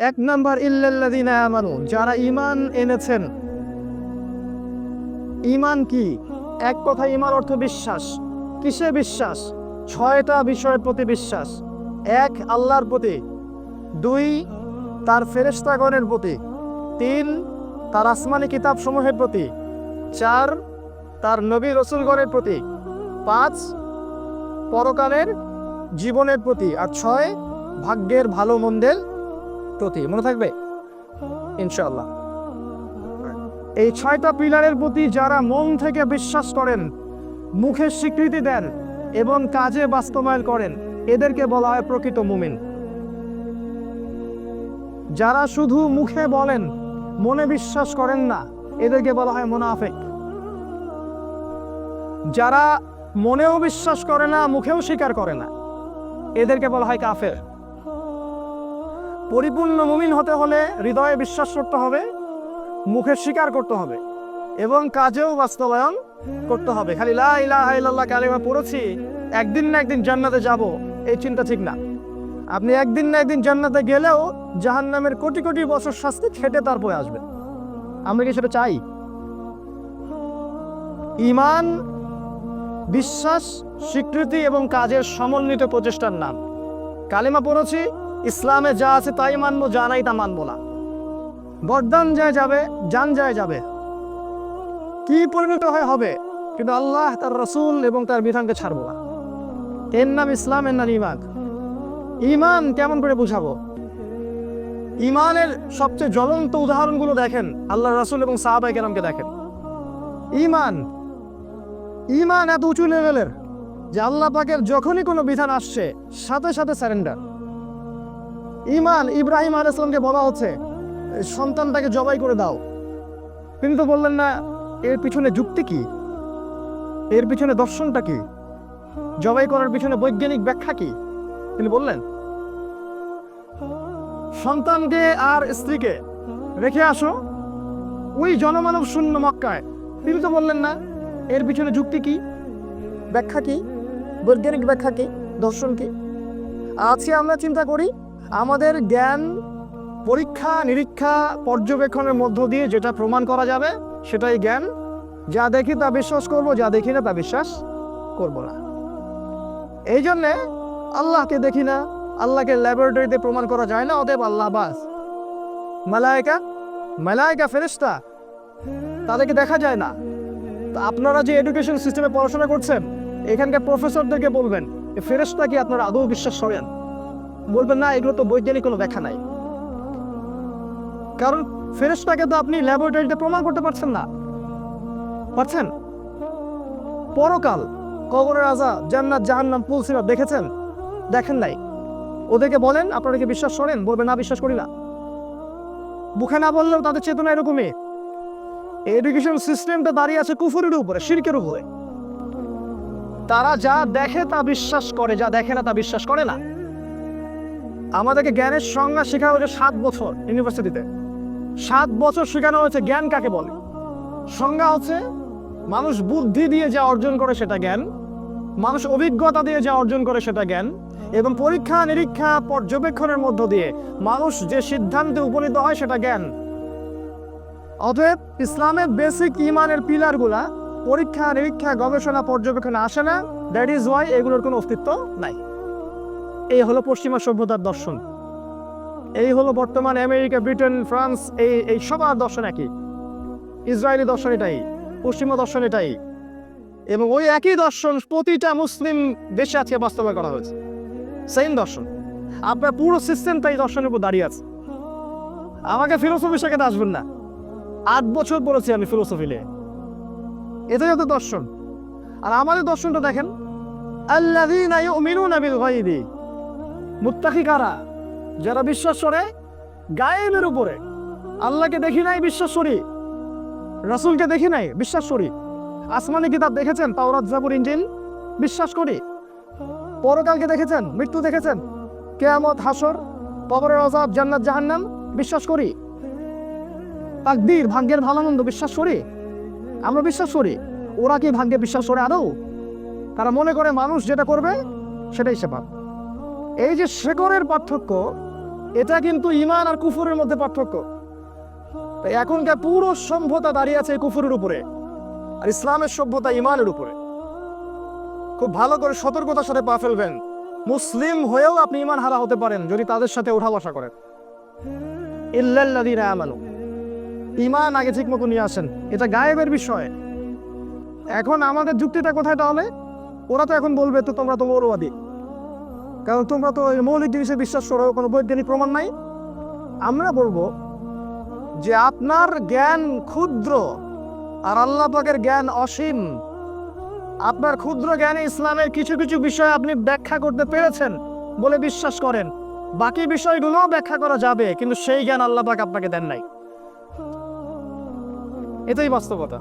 এক নাম্বার ইল্লাল্লাযিনা আমানু, যারা ঈমান এনেছেন। ঈমান কি? এক কথা, ঈমান অর্থ বিশ্বাস। কিসে বিশ্বাস? ছয়টা বিষয়ের প্রতি বিশ্বাস। এক, আল্লাহর প্রতি। দুই, তার ফেরেশতাগণের প্রতি। তিন, তার আসমানি কিতাব সমূহের প্রতি। চার, তার নবী রসুলগণের প্রতি। পাঁচ, পরকালের জীবনের প্রতি। আর ছয়, ভাগ্যের ভালো মন্দের প্রতি, মনে থাকবে? ইনশাআল্লাহ। এই ছয়টা পিলারের প্রতি যারা মন থেকে বিশ্বাস করেন, মুখে স্বীকৃতি দেন এবং কাজে বাস্তবায়ন করেন, এদেরকে বলা হয় প্রকৃত মুমিন। যারা শুধু মুখে বলেন, মনে বিশ্বাস করেন না, এদেরকে বলা হয় মুনাফেক। যারা মনেও বিশ্বাস করে না, মুখেও স্বীকার করে না, এদেরকে বলা হয় কাফের। পরিপূর্ণ মুমিন হতে হলে হৃদয়ে বিশ্বাস করতে হবে, মুখে স্বীকার করতে হবে এবং কাজেও বাস্তবায়ন করতে হবে। খালি লা ইলাহা ইল্লাল্লাহ কালিমা পড়েছি, একদিন না একদিন জান্নাতে যাব, এই চিন্তা ঠিক না। আপনি একদিন না একদিন জান্নাতে গেলেও জাহান্নামের কোটি কোটি বছর শাস্তি খেটে তারপরে আসবেন আমরা কি সেটা চাই? ইমান বিশ্বাস, স্বীকৃতি এবং কাজের সমন্বিত প্রচেষ্টার নাম। কালিমা পড়েছি ইসলামে যা আছে তাই মানবো, যা নাই তা মানবো না। বরদান যায় যাবে, যান যায় যাবে। কি পরিণত হয় হবে, কিন্তু আল্লাহ তার রসুল এবং তার বিধানকে ছাড়বো না। এর নাম ইসলাম, এর নাম ইমান ইমান কেমন করে বুঝাবো? ইমানের সবচেয়ে জ্বলন্ত উদাহরণগুলো দেখেন আল্লাহ রসুল এবং সাহাবাই কেরামকে দেখেন। ইমান ইমান এত উঁচু লেভেলের যে আল্লাহ পাকের যখনই কোনো বিধান আসছে, সাথে সাথে স্যারেন্ডার ইমান ইব্রাহিম আল ইসলামকে বলা হচ্ছে, সন্তানটাকে জবাই করে দাও। তিনি তো বললেন না, এর পিছনে যুক্তি কি? এর পিছনে দর্শনটা কি? জবাই করার পিছনে বৈজ্ঞানিক ব্যাখ্যা কি? তিনি বললেন, সন্তানকে আর স্ত্রীকে রেখে আসো, ওই জনমানব শূন্য মক্কায়। তিনি তো বললেন না, এর পিছনে যুক্তি কি? ব্যাখ্যা কি? বৈজ্ঞানিক ব্যাখ্যা কি? দর্শন কি? আজকে আমরা চিন্তা করি আমাদের জ্ঞান পরীক্ষা, নিরীক্ষা, পর্যবেক্ষণের মধ্য দিয়ে যেটা প্রমাণ করা যাবে, সেটাই জ্ঞান। যা দেখি তা বিশ্বাস করব, যা দেখি না তা বিশ্বাস করব না। এই জন্যে আল্লাহকে দেখি না, আল্লাহকে ল্যাবরেটরিতে প্রমাণ করা যায় না, অতএব আল্লাহ বাস মালায়কা মালায়কা ফেরেস্তা তাদেরকে দেখা যায় না। তা আপনারা যে এডুকেশন সিস্টেমে পড়াশোনা করছেন, এখানকার প্রফেসরদেরকে বলবেন ফেরেস্তা কি আপনারা আদৌ বিশ্বাস করেন? বলবেন না, এগুলো তো বৈজ্ঞানিক কোনো ব্যাখ্যা নাই। কারণ ফেরেস্তাকে তো আপনি ল্যাবরেটরিতে প্রমাণ করতে পারছেন না। পারছেন? পরকাল কবরের আজা জান্নাত জাহান্নাম পুলসিরাত দেখেছেন? দেখেন নাই। ওদেরকে বলেন, আপনারা কি বিশ্বাস করেন? বলবেন, না, বিশ্বাস করি না। মুখে না বললেও তাদের চেতনা এরকমই। এডুকেশন সিস্টেমটা দাঁড়িয়ে আছে কুফুরের উপরে, শিরকের উপরে। তারা যা দেখে তা বিশ্বাস করে, যা দেখে না তা বিশ্বাস করে না। আমাদেরকে জ্ঞানের সংজ্ঞা শেখা হয়েছে সাত বছর ইউনিভার্সিটিতে। সাত বছর শেখানো হয়েছে জ্ঞান কাকে বলে? সংজ্ঞা হচ্ছে মানুষ বুদ্ধি দিয়ে যা অর্জন করে সেটা জ্ঞান, মানুষ অভিজ্ঞতা দিয়ে যা অর্জন করে সেটা জ্ঞান, এবং পরীক্ষা, নিরীক্ষা, পর্যবেক্ষণের মধ্য দিয়ে মানুষ যে সিদ্ধান্তে উপনীত হয় সেটা জ্ঞান। অতএব ইসলামের বেসিক ইমানের পিলারগুলা পরীক্ষা, নিরীক্ষা, গবেষণা, পর্যবেক্ষণে আসে না। দ্যাট ইজ ওয়াই এগুলোর কোনো অস্তিত্ব নাই। এই হলো পশ্চিমা সভ্যতার দর্শন। এই হলো বর্তমান আমেরিকা, ব্রিটেন, ফ্রান্স, এই এই সবার দর্শন একই। ইসরায়েলি দর্শন এটাই, পশ্চিমা দর্শন এটাই। এবং ওই একই দর্শন প্রতিটা মুসলিম দেশে আজকে বাস্তবায়ন করা হয়েছে। সেম দর্শন। আপনার পুরো সিস্টেমটা এই দর্শনের উপর দাঁড়িয়ে আছে। আমাকে ফিলোসফি শেখাতে আসবেন না। আট বছর পড়েছি আমি ফিলোসফি নিয়ে। এটাই হতো দর্শন। আর আমাদের দর্শনটা দেখেন। আল্লাযীনা ইউমিনুনা বিল গায়বি। মুত্তাকি কারা? যারা বিশ্বাস করে, গায়েবের উপরে। আল্লাহকে দেখি নাই, বিশ্বাস করি। রাসূলকে দেখি নাই, বিশ্বাস করি। আসমানি কিতাব দেখেছেন, তাওরাত, জাবুর, ইনজিল? বিশ্বাস করি। পরকালকে দেখেছেন, মৃত্যু দেখেছেন। কেয়ামত হাসর কবরের আযাব জান্নাত, জাহান্নাম? বিশ্বাস করি। তাকদীর, ভাগ্যের ভালো বিশ্বাস করি। আমরা বিশ্বাস করি। ওরা কি ভাগ্যে বিশ্বাস করে আদৌ? তারা মনে করে মানুষ যেটা করবে, সেটাই সে পাবে এই যে শেকরের পার্থক্য, এটা কিন্তু ইমান আর কুফুরের মধ্যে পার্থক্য। তাই এখনকার পুরো সভ্যতা দাঁড়িয়ে আছে এই কুফুরের উপরে, আর ইসলামের সভ্যতা ইমানের উপরে। খুব ভালো করে সতর্কতার সাথে পা ফেলবেন। মুসলিম হয়েও আপনি ইমান হারা হতে পারেন, যদি তাদের সাথে ওঠা বসা করেন। ইল্লাল্লাযীনা আমানু। ইমান আগে ঠিক মতো নিয়ে আসেন, এটা গায়েবের বিষয়। এখন আমাদের যুক্তিটা কোথায় তাহলে? ওরা তো এখন বলবে, তো তোমরা তো মৌলবাদী। কারণ তোমরা তো মৌলিক জিনিসে বিশ্বাস করো, কোনো বৈজ্ঞানিক প্রমাণ নাই। আমরা বলব যে আপনার জ্ঞান ক্ষুদ্র আর আল্লাহ পাকের জ্ঞান অসীম। আপনার ক্ষুদ্র জ্ঞানে ইসলামের কিছু কিছু বিষয় আপনি ব্যাখ্যা করতে পেরেছেন বলে বিশ্বাস করেন। বাকি বিষয়গুলোও ব্যাখ্যা করা যাবে, কিন্তু সেই জ্ঞান আল্লাহ পাক আপনাকে দেন নাই। এটাই বাস্তবতা।